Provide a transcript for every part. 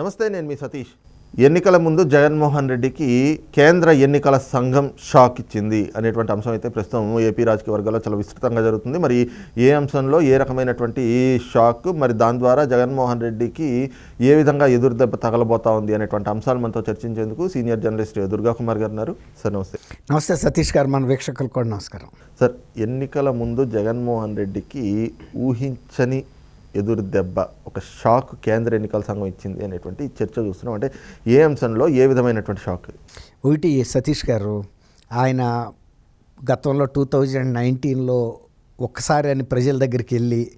నమస్తే నేను మీ సతీష్. ఎన్నికల ముందు జగన్మోహన్ రెడ్డికి కేంద్ర ఎన్నికల సంఘం షాక్ ఇచ్చింది అనేటువంటి అంశం అయితే ప్రస్తుతం ఏపీ రాజకీయ వర్గాల్లో చాలా విస్తృతంగా జరుగుతుంది. మరి ఏ అంశంలో ఏ రకమైనటువంటి షాక్? మరి దాని ద్వారా జగన్మోహన్ రెడ్డికి ఏ విధంగా ఎదురు దెబ్బ తగలబోతా ఉంది అనేటువంటి అంశాలు మనతో చర్చించేందుకు సీనియర్ జర్నలిస్ట్ దుర్గా కుమార్ గారు ఉన్నారు. సార్ నమస్తే. నమస్తే సతీష్ గారు. మన వీక్షకులు కూడా నమస్కారం. సార్ ఎన్నికల ముందు జగన్మోహన్ రెడ్డికి ఊహించని ఎదురు దెబ్బ ఒక షాక్ కేంద్ర ఎన్నికల సంఘం ఇచ్చింది అనేటువంటి చర్చ చూస్తున్నాం. అంటే ఏ అంశంలో ఏ విధమైనటువంటి షాక్? ఒకటి సతీష్ గారు ఆయన గతంలో టూ థౌజండ్ నైన్టీన్లో ఒక్కసారి అని ప్రజల దగ్గరికి వెళ్ళి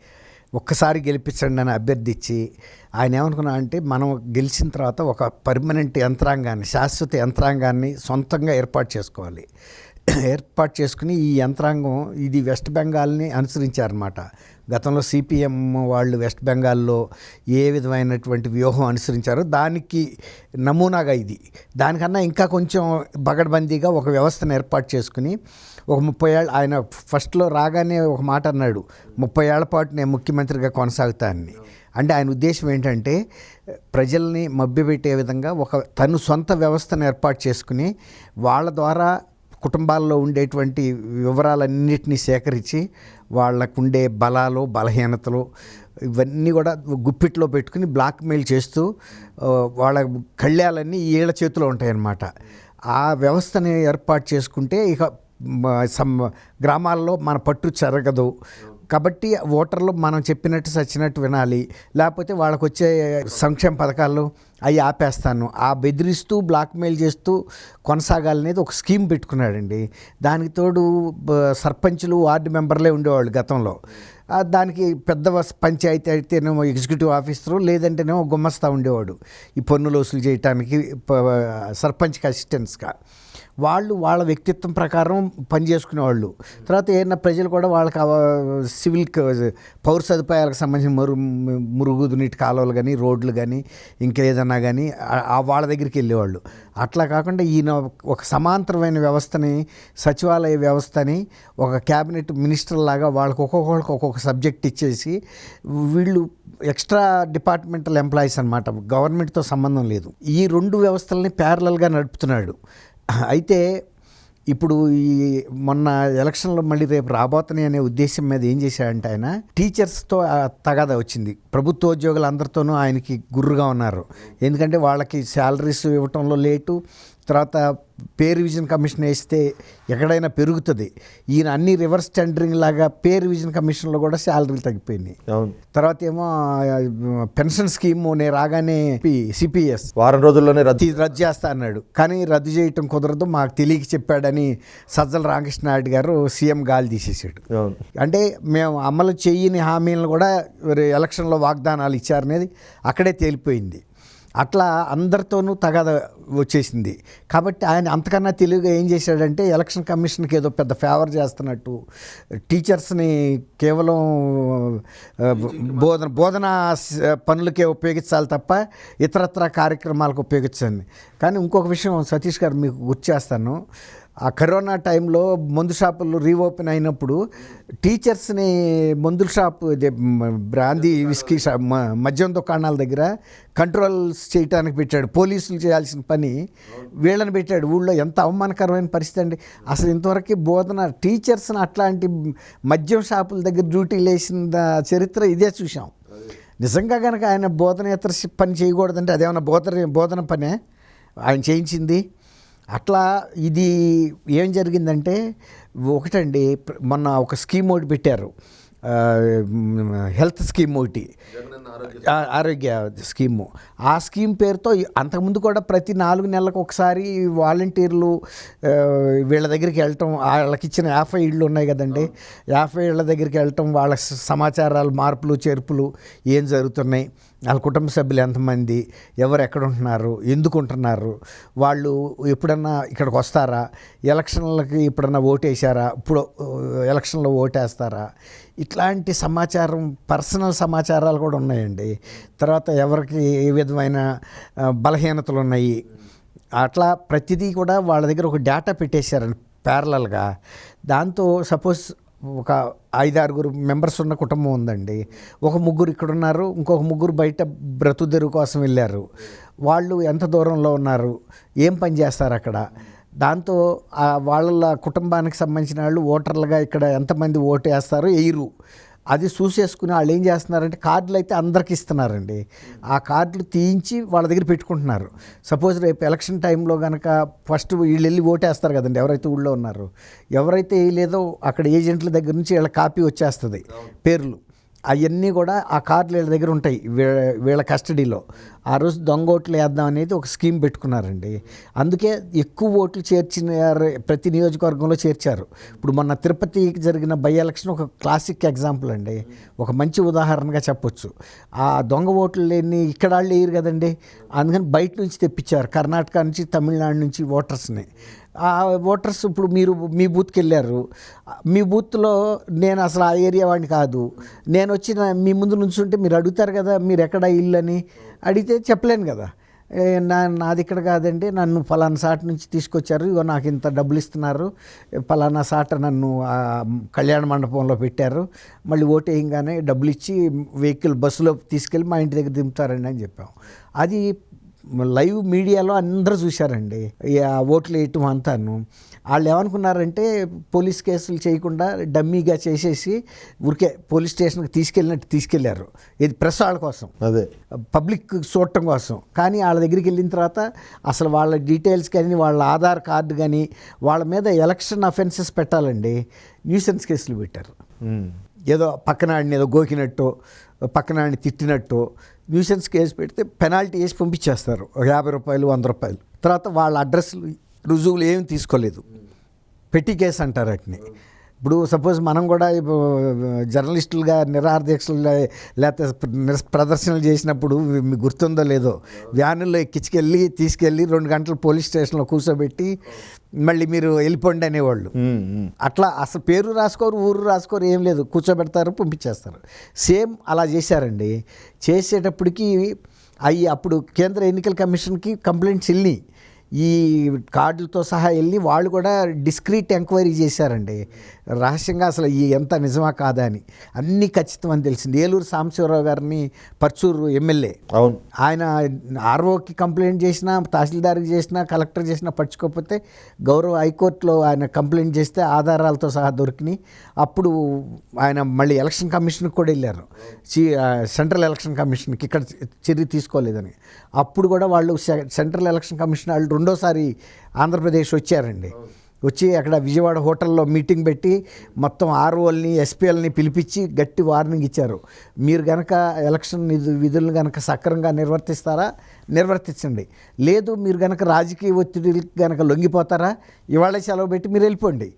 ఒక్కసారి గెలిపించండి అని అభ్యర్థించి ఆయన ఏమనుకున్నా అంటే మనం గెలిచిన తర్వాత ఒక పర్మనెంట్ యంత్రాంగాన్ని శాశ్వత యంత్రాంగాన్ని సొంతంగా ఏర్పాటు చేసుకోవాలి. ఏర్పాటు చేసుకుని ఈ యంత్రాంగం ఇది వెస్ట్ బెంగాల్ని అనుసరించారనమాట గతంలో సిపిఎం వాళ్ళు వెస్ట్ బెంగాల్లో ఏ విధమైనటువంటి వ్యూహం అనుసరించారో దానికి నమూనాగా ఇది. దానికన్నా ఇంకా కొంచెం బగడ్బందీగా ఒక వ్యవస్థను ఏర్పాటు చేసుకుని ఒక ముప్పై ఏళ్ళ ఆయన ఫస్ట్లో రాగానే ఒక మాట అన్నాడు ముప్పై ఏళ్ళ పాటు నేను ముఖ్యమంత్రిగా కొనసాగుతానని. అంటే ఆయన ఉద్దేశం ఏంటంటే ప్రజల్ని మభ్యపెట్టే విధంగా ఒక తను సొంత వ్యవస్థను ఏర్పాటు చేసుకుని వాళ్ళ ద్వారా కుటుంబాల్లో ఉండేటువంటి వివరాలన్నింటినీ సేకరించి వాళ్ళకు ఉండే బలాలు బలహీనతలు ఇవన్నీ కూడా గుప్పిట్లో పెట్టుకుని బ్లాక్మెయిల్ చేస్తూ వాళ్ళ కళ్యాలన్నీ వీళ్ళ చేతిలో ఉంటాయన్నమాట. ఆ వ్యవస్థని ఏర్పాటు చేసుకుంటే ఇక సమ్ గ్రామాల్లో మన పట్టు చెరగదు. కాబట్టి ఓటర్లు మనం చెప్పినట్టు సచ్చినట్టు వినాలి. లేకపోతే వాళ్ళకు వచ్చే సంక్షేమ పథకాలు అవి ఆపేస్తాను. ఆ బెదిరిస్తూ బ్లాక్మెయిల్ చేస్తూ కొనసాగాలనేది ఒక స్కీమ్ పెట్టుకున్నాడండి. దానికి తోడు సర్పంచులు వార్డు మెంబర్లే ఉండేవాళ్ళు గతంలో. దానికి పెద్ద పంచాయతీ అయితేనేమో ఎగ్జిక్యూటివ్ ఆఫీసరు లేదంటేనేమో గుమ్మస్తా ఉండేవాడు. ఈ పన్నులు వసూలు చేయటానికి సర్పంచ్కి అసిస్టెంట్స్గా. వాళ్ళు వాళ్ళ వ్యక్తిత్వం ప్రకారం పనిచేసుకునేవాళ్ళు. తర్వాత ఏదైనా ప్రజలు కూడా వాళ్ళకి సివిల్ పౌర సదుపాయాలకు సంబంధించిన మరు మురుగుదు నీటి కాలువలు కానీ రోడ్లు కానీ ఇంకేదన్నా కానీ వాళ్ళ దగ్గరికి వెళ్ళేవాళ్ళు. అట్లా కాకుండా ఈయన ఒక సమాంతరమైన వ్యవస్థని సచివాలయ వ్యవస్థని ఒక క్యాబినెట్ మినిస్టర్ లాగా వాళ్ళకి ఒక్కొక్కరికి ఒక్కొక్క సబ్జెక్ట్ ఇచ్చేసి వీళ్ళు ఎక్స్ట్రా డిపార్ట్మెంటల్ ఎంప్లాయీస్ అనమాట గవర్నమెంట్తో సంబంధం లేదు. ఈ రెండు వ్యవస్థలని ప్యారలల్గా నడుపుతున్నాడు. అయితే ఇప్పుడు ఈ మొన్న ఎలక్షన్లో మళ్ళీ రేపు రాబోతున్నాయి అనే ఉద్దేశం మీద ఏం చేశాడంటే ఆయన టీచర్స్తో తగాద తగాదా వచ్చింది. ప్రభుత్వ ఉద్యోగులు అందరితోనూ ఆయనకి గుర్రుగా ఉన్నారు. ఎందుకంటే వాళ్ళకి శాలరీస్ ఇవ్వటంలో లేటు తర్వాత పే రివిజన్ కమిషన్ వేస్తే ఎక్కడైనా పెరుగుతుంది. ఈయన అన్ని రివర్స్ టెండరింగ్ లాగా పే రివిజన్ కమిషన్లో కూడా శాలరీలు తగ్గిపోయినాయి. తర్వాత ఏమో పెన్షన్ స్కీమ్ నేను రాగానే సిపిఎస్ వారం రోజుల్లోనే రద్దు రద్దు చేస్తా అన్నాడు. కానీ రద్దు చేయటం కుదరదు మాకు తెలియక చెప్పాడని సజ్జల రామకృష్ణారెడ్డి గారు సీఎం గాలి తీసేసాడు అంటే మేము అమలు చేయని హామీలను కూడా ఎలక్షన్లో వాగ్దానాలు ఇచ్చారనేది అక్కడే తేలిపోయింది. అట్లా అందరితోనూ తగాద వచ్చేసింది. కాబట్టి ఆయన అంతకన్నా తెలివిగా ఏం చేశాడంటే ఎలక్షన్ కమిషన్కి ఏదో పెద్ద ఫేవర్ చేస్తున్నట్టు టీచర్స్ని కేవలం బోధన బోధనా పనులకే ఉపయోగించాలి తప్ప ఇతరత్ర కార్యక్రమాలకు ఉపయోగించండి. కానీ ఇంకొక విషయం సతీష్ గారు మీకు గుర్తు చేస్తాను. ఆ కరోనా టైంలో మందు షాపులు రీఓపెన్ అయినప్పుడు టీచర్స్ని మందుల షాప్ బ్రాందీ విస్కీ షాప్ మద్యం దుకాణాల దగ్గర కంట్రోల్స్ చేయడానికి పెట్టాడు. పోలీసులు చేయాల్సిన పని వీళ్ళని పెట్టాడు. ఊళ్ళో ఎంత అవమానకరమైన పరిస్థితి అండి. అసలు ఇంతవరకు బోధన టీచర్స్ని అట్లాంటి మద్యం షాపుల దగ్గర డ్యూటీలు వేసిన చరిత్ర ఇదే చూసాం నిజంగా కనుక ఆయన బోధనేతర పని చేయకూడదంటే అదేమన్నా బోధన బోధన పనే? ఆయన చేయించింది? అట్లా ఇది ఏం జరిగిందంటే ఒకటండి మొన్న ఒక స్కీమ్ ఒకటి పెట్టారు. హెల్త్ స్కీమ్ ఒకటి. ఆరోగ్య స్కీము. ఆ స్కీమ్ పేరుతో అంతకుముందు కూడా ప్రతి నాలుగు నెలలకు ఒకసారి వాలంటీర్లు వీళ్ళ దగ్గరికి వెళ్ళటం వాళ్ళకి ఇచ్చిన యాభై ఇళ్ళు ఉన్నాయి కదండి. యాభై ఇళ్ళ దగ్గరికి వెళ్ళటం వాళ్ళ సమాచారాలు మార్పులు చేర్పులు ఏం జరుగుతున్నాయి? వాళ్ళ కుటుంబ సభ్యులు ఎంతమంది ఎవరు ఎక్కడ ఉంటున్నారు ఎందుకు ఉంటున్నారు వాళ్ళు ఎప్పుడన్నా ఇక్కడికి వస్తారా ఎలక్షన్లకి ఎప్పుడన్నా ఓటేసారా ఇప్పుడు uh, ఎలక్షన్లో ఓటేస్తారా ఇట్లాంటి సమాచారం పర్సనల్ సమాచారాలు కూడా ఉన్నాయండి. తర్వాత ఎవరికి ఏ విధమైన uh, బలహీనతలు ఉన్నాయి అట్లా ప్రతిదీ కూడా వాళ్ళ దగ్గర ఒక డేటా పెట్టేశారండి ప్యారలల్గా దాంతో సపోజ్ ఒక ఐదారుగురు మెంబర్స్ ఉన్న కుటుంబం ఉందండి. ఒక ముగ్గురు ఇక్కడ ఉన్నారు ఇంకొక ముగ్గురు బయట బ్రతుదెరువు కోసం వెళ్ళారు. వాళ్ళు ఎంత దూరంలో ఉన్నారు ఏం పని చేస్తారు అక్కడ? దాంతో వాళ్ళ కుటుంబానికి సంబంధించిన వాళ్ళు ఓటర్లుగా ఇక్కడ ఎంతమంది ఓటు వేస్తారో? వేయరు అది చూసేసుకుని వాళ్ళు ఏం చేస్తున్నారంటే కార్డులు అయితే అందరికి ఇస్తున్నారండి. ఆ కార్డులు తీయించి వాళ్ళ దగ్గర పెట్టుకుంటున్నారు. సపోజ్ రేపు ఎలక్షన్ టైంలో కనుక ఫస్ట్ వీళ్ళు వెళ్ళి ఓటేస్తారు కదండి ఎవరైతే ఊళ్ళో ఉన్నారో. ఎవరైతే వేయలేదో అక్కడ ఏజెంట్ల దగ్గర నుంచి వీళ్ళ కాపీ వచ్చేస్తుంది పేర్లు. అవన్నీ కూడా ఆ కార్డులు వీళ్ళ దగ్గర ఉంటాయి వీ- వీళ్ళ కస్టడీలో. ఆ రోజు దొంగ ఓట్లు వేద్దాం అనేది ఒక స్కీమ్ పెట్టుకున్నారండి. అందుకే ఎక్కువ ఓట్లు చేర్చిన ప్రతి నియోజకవర్గంలో చేర్చారు. ఇప్పుడు మొన్న తిరుపతికి జరిగిన బై ఎలక్షన్ ఒక క్లాసిక్ ఎగ్జాంపుల్ అండి. ఒక మంచి ఉదాహరణగా చెప్పొచ్చు. ఆ దొంగ ఓట్లు లేని ఇక్కడ వాళ్ళు వేయరు కదండి. అందుకని బయట నుంచి తెప్పించారు. కర్ణాటక నుంచి తమిళనాడు నుంచి ఓటర్స్ని. ఆ ఓటర్స్ ఇప్పుడు మీరు మీ బూత్కి వెళ్ళారు. మీ బూత్లో నేను అసలు ఆ ఏరియా వాడిని కాదు. నేను వచ్చిన మీ ముందు నుంచుంటే మీరు అడుగుతారు కదా మీరు ఎక్కడ ఇల్లు అని అడిగితే చెప్పలేను కదా. నా నాది ఇక్కడ కాదండి నన్ను ఫలానా సాట్ నుంచి తీసుకొచ్చారు ఇగో నాకు ఇంత డబ్బులు ఇస్తున్నారు ఫలానా సాట నన్ను కళ్యాణ మండపంలో పెట్టారు మళ్ళీ ఓటేయంగానే డబ్బులు ఇచ్చి వెహికల్ బస్సులో తీసుకెళ్ళి మా ఇంటి దగ్గర దింపుతారండి అని చెప్పాం. అది లైవ్ మీడియాలో అందరూ చూశారండి. ఓట్లు వేయటం అంతాను. వాళ్ళు ఏమనుకున్నారంటే పోలీస్ కేసులు చేయకుండా డమ్మీగా చేసేసి ఊరికే పోలీస్ స్టేషన్కి తీసుకెళ్ళినట్టు తీసుకెళ్ళారు. ఇది ప్రెస్ వాళ్ళ కోసం. అదే. పబ్లిక్ చూడటం కోసం. కానీ వాళ్ళ దగ్గరికి వెళ్ళిన తర్వాత అసలు వాళ్ళ డీటెయిల్స్ కానీ వాళ్ళ ఆధార్ కార్డు కానీ వాళ్ళ మీద ఎలక్షన్ అఫెన్సెస్ పెట్టాలండి. న్యూసెన్స్ కేసులు పెట్టారు. ఏదో పక్కనాడిని ఏదో గోకినట్టు పక్కనాడిని తిట్టినట్టు న్యూసెన్స్ కేసు పెడితే పెనాల్టీ వేసి పంపించేస్తారు. ఒక యాభై రూపాయలు వంద రూపాయలు. తర్వాత వాళ్ళ అడ్రస్లు రుజువులు ఏమి తీసుకోలేదు. పెట్టి కేసు అంటారు వాటిని. ఇప్పుడు సపోజ్ మనం కూడా ఇప్పుడు జర్నలిస్టులుగా నిరాధ్యక్షులు లేకపోతే ప్రదర్శనలు చేసినప్పుడు మీకు గుర్తుందో లేదో వ్యానుల్లో ఎక్కించుకెళ్ళి తీసుకెళ్ళి రెండు గంటలు పోలీస్ స్టేషన్లో కూర్చోబెట్టి మళ్ళీ మీరు వెళ్ళిపోండి అనేవాళ్ళు. అట్లా అసలు పేరు రాసుకోరు ఊరు రాసుకోరు ఏం లేదు. కూర్చోబెడతారు పంపించేస్తారు. సేమ్ అలా చేశారండి. చేసేటప్పటికి అవి అప్పుడు కేంద్ర ఎన్నికల కమిషన్కి కంప్లైంట్స్ వెళ్ళి ఈ కార్డులతో సహా వెళ్ళి వాళ్ళు కూడా డిస్క్రీట్ ఎంక్వైరీ చేశారండి. రహస్యంగా అసలు ఈ ఎంత నిజమా కాదా అని. అన్నీ ఖచ్చితం అని తెలిసింది. ఏలూరు సాంబశివరావు గారిని పర్చూరు ఎమ్మెల్యే. అవును. ఆయన ఆర్ఓకి కంప్లైంట్ చేసినా తహసీల్దార్కి చేసినా కలెక్టర్ చేసినా పట్టించుకోకపోతే గౌరవ హైకోర్టులో ఆయన కంప్లైంట్ చేస్తే ఆధారాలతో సహా దొరికినాయి. అప్పుడు ఆయన మళ్ళీ ఎలక్షన్ కమిషన్కి కూడా వెళ్ళారు. సెంట్రల్ ఎలక్షన్ కమిషన్కి ఇక్కడ చర్య తీసుకోలేదని. అప్పుడు కూడా వాళ్ళు సెంట్రల్ ఎలక్షన్ కమిషన్ వాళ్ళు రెండోసారి ఆంధ్రప్రదేశ్ వచ్చారండి. వచ్చి అక్కడ విజయవాడ హోటల్లో మీటింగ్ పెట్టి మొత్తం ఆర్ఓల్ని ఎస్పీఎల్ని పిలిపించి గట్టి వార్నింగ్ ఇచ్చారు. మీరు గనక ఎలక్షన్ నిధు విధులను గనక సక్రమంగా నిర్వర్తిస్తారా? నిర్వర్తించండి. లేదు మీరు గనక రాజకీయ ఒత్తిడికి గనక లొంగిపోతారా? ఇవాళ సెలవు పెట్టి మీరు వెళ్ళిపోండి.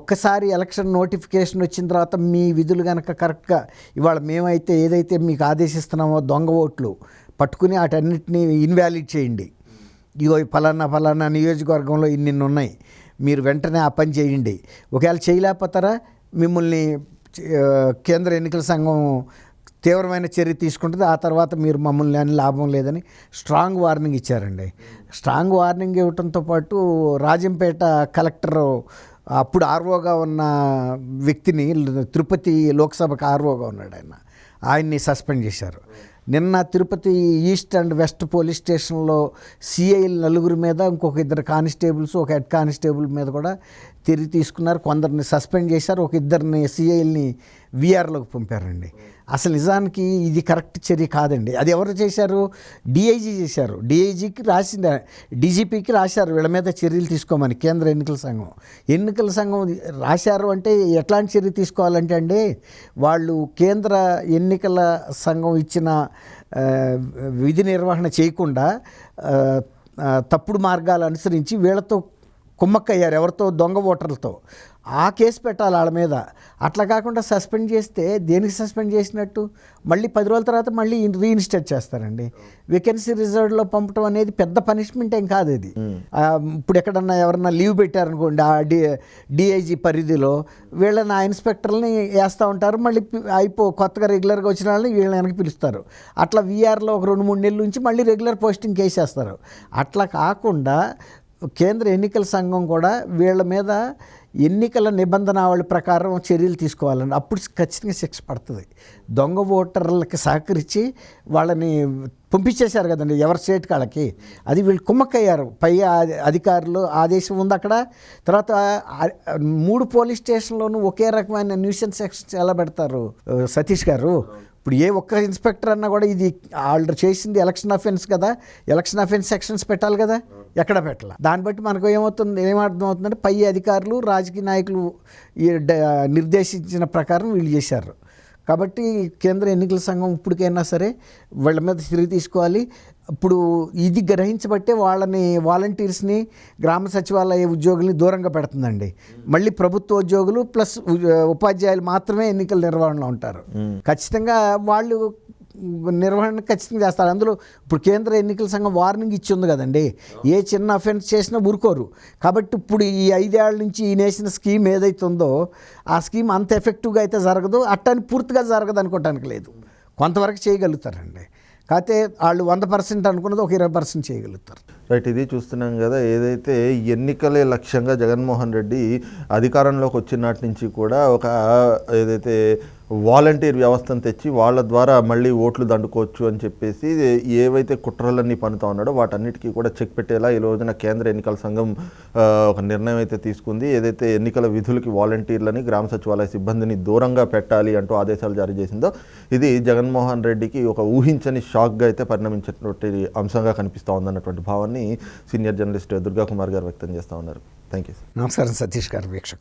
ఒక్కసారి ఎలక్షన్ నోటిఫికేషన్ వచ్చిన తర్వాత మీ విధులు గనక కరెక్ట్గా ఇవాళ మేమైతే ఏదైతే మీకు ఆదేశిస్తున్నామో దొంగ ఓట్లు పట్టుకుని వాటన్నిటిని ఇన్వాలిడ్ చేయండి. ఇగో ఫలానా ఫలానా నియోజకవర్గంలో ఇన్నిన్ని ఉన్నాయి మీరు వెంటనే ఆ పని చేయండి. ఒకవేళ చేయలేకపోతారా? మిమ్మల్ని కేంద్ర ఎన్నికల సంఘం తీవ్రమైన చర్య తీసుకుంటుంది. ఆ తర్వాత మీరు మమ్మల్ని అని లాభం లేదని స్ట్రాంగ్ వార్నింగ్ ఇచ్చారండి. స్ట్రాంగ్ వార్నింగ్ ఇవ్వడంతో పాటు రాజంపేట కలెక్టర్ అప్పుడు ఆర్ఓగా ఉన్న వ్యక్తిని తిరుపతి లోక్సభకు ఆర్ఓగా ఉన్నాడు ఆయన. ఆయన్ని సస్పెండ్ చేశారు. నిన్న Tirupati east and west police స్టేషన్లో సిఐలు నలుగురి మీద ఇంకొక ఇద్దరు కానిస్టేబుల్స్ ఒక హెడ్ కానిస్టేబుల్ మీద కూడా తిరిగి తీసుకున్నారు. కొందరిని సస్పెండ్ చేశారు. ఒక ఇద్దరిని సిఐల్ని విఆర్లోకి పంపారండి. అసలు నిజానికి ఇది కరెక్ట్ చర్య కాదండి. అది ఎవరు చేశారు? డిఐజీ చేశారు. డిఐజీకి రాసిన డీజీపీకి రాశారు. వీళ్ళ మీద చర్యలు తీసుకోమని కేంద్ర ఎన్నికల సంఘం. ఎన్నికల సంఘం రాశారు అంటే ఎట్లాంటి చర్య తీసుకోవాలంటే అండి వాళ్ళు కేంద్ర ఎన్నికల సంఘం ఇచ్చిన విధి నిర్వహణ చేయకుండా తప్పుడు మార్గాలు అనుసరించి వీళ్ళతో కుమ్మక్కయ్యారు. ఎవరితో? దొంగ ఓటర్లతో. ఆ కేసు పెట్టాలి వాళ్ళ మీద. అట్లా కాకుండా సస్పెండ్ చేస్తే దేనికి సస్పెండ్ చేసినట్టు? మళ్ళీ పది రోజుల తర్వాత మళ్ళీ రీఇన్స్టేట్ చేస్తారండి. వేకెన్సీ రిజర్వ్లో పంపడం అనేది పెద్ద పనిష్మెంట్ ఏం కాదు ఇది. ఇప్పుడు ఎక్కడన్నా ఎవరన్నా లీవ్ పెట్టారనుకోండి ఆ డి డిఐజీ పరిధిలో వీళ్ళని ఆ ఇన్స్పెక్టర్ని వేస్తూ ఉంటారు. మళ్ళీ అయిపో కొత్తగా రెగ్యులర్గా వచ్చిన వాళ్ళని వీళ్ళని వెనక్కి పిలుస్తారు. అట్లా వీఆర్లో ఒక రెండు మూడు నెలల నుంచి మళ్ళీ రెగ్యులర్ పోస్టింగ్ వేసేస్తారు అట్లా కాకుండా కేంద్ర ఎన్నికల సంఘం కూడా వీళ్ళ మీద ఎన్నికల నిబంధనావళి ప్రకారం చర్యలు తీసుకోవాలని అప్పుడు ఖచ్చితంగా శిక్ష పడుతుంది. దొంగ ఓటర్లకి సహకరించి వాళ్ళని పంపించేశారు కదండి ఎవరి స్టేట్ కాళ్ళకి. అది వీళ్ళు కుమ్మక్కయ్యారు. పై అధికారులు ఆదేశం ఉంది అక్కడ. తర్వాత మూడు పోలీస్ స్టేషన్లోనూ ఒకే రకమైన న్యూసెన్స్ సెక్షన్స్ ఎలా పెడతారు? సతీష్ గారు. ఇప్పుడు ఏ ఒక్క ఇన్స్పెక్టర్ అన్నా కూడా ఇది వాళ్ళు చేసింది ఎలక్షన్ అఫెన్స్ కదా. ఎలక్షన్ అఫెన్స్ సెక్షన్స్ పెట్టాలి కదా. ఎక్కడ పెట్టాలి? దాన్ని బట్టి మనకు ఏమవుతుంది? ఏమర్థం అవుతుందంటే పై అధికారులు రాజకీయ నాయకులు నిర్దేశించిన ప్రకారం వీళ్ళు చేశారు. కాబట్టి కేంద్ర ఎన్నికల సంఘం ఇప్పటికైనా సరే వీళ్ళ మీద తిరిగి తీసుకోవాలి. ఇప్పుడు ఇది గ్రహించబట్టే వాళ్ళని వాలంటీర్స్ని గ్రామ సచివాలయ ఉద్యోగుల్ని దూరంగా పెడుతుందండి. మళ్ళీ ప్రభుత్వ ఉద్యోగులు ప్లస్ ఉపాధ్యాయులు మాత్రమే ఎన్నికల నిర్వహణలో ఉంటారు. ఖచ్చితంగా వాళ్ళు నిర్వహణ ఖచ్చితంగా చేస్తారు. అందులో ఇప్పుడు కేంద్ర ఎన్నికల సంఘం వార్నింగ్ ఇచ్చి ఉంది కదండి. ఏ చిన్న అఫెన్స్ చేసినా ఊరుకోరు. కాబట్టి ఇప్పుడు ఈ ఐదేళ్ళ నుంచి ఈ నేసిన స్కీమ్ ఏదైతే ఉందో ఆ స్కీమ్ అంత ఎఫెక్టివ్గా అయితే జరగదు. అట్టని పూర్తిగా జరగదు అనుకోవటానికి లేదు. కొంతవరకు చేయగలుగుతారండి. కాకపోతే వాళ్ళు వంద పర్సెంట్ అనుకున్నది ఒక ఇరవై పర్సెంట్ చేయగలుగుతారు. రైట్ ఇది చూస్తున్నాం కదా ఏదైతే ఎన్నికలే లక్ష్యంగా జగన్మోహన్ రెడ్డి అధికారంలోకి వచ్చినటి నుంచి కూడా ఒక ఏదైతే వాలంటీర్ వ్యవస్థను తెచ్చి వాళ్ళ ద్వారా మళ్ళీ ఓట్లు దండుకోవచ్చు అని చెప్పేసి ఏవైతే కుట్రలన్నీ పనుతా ఉన్నాడో వాటన్నిటికీ కూడా చెక్ పెట్టేలా ఈ రోజున కేంద్ర ఎన్నికల సంఘం ఒక నిర్ణయం అయితే తీసుకుంది. ఏదైతే ఎన్నికల విధులకి వాలంటీర్లని గ్రామ సచివాలయ సిబ్బందిని దూరంగా పెట్టాలి అంటూ ఆదేశాలు జారీ చేసిందో ఇది జగన్మోహన్ రెడ్డికి ఒక ఊహించని షాక్గా అయితే పరిణమించినటువంటి అంశంగా కనిపిస్తూ ఉందన్నటువంటి భావాన్ని సీనియర్ జర్నలిస్ట్ దుర్గా కుమార్ గారు వ్యక్తం చేస్తూ ఉన్నారు. థ్యాంక్ యూ నమస్కారం సతీష్ గారు వీక్షకులు.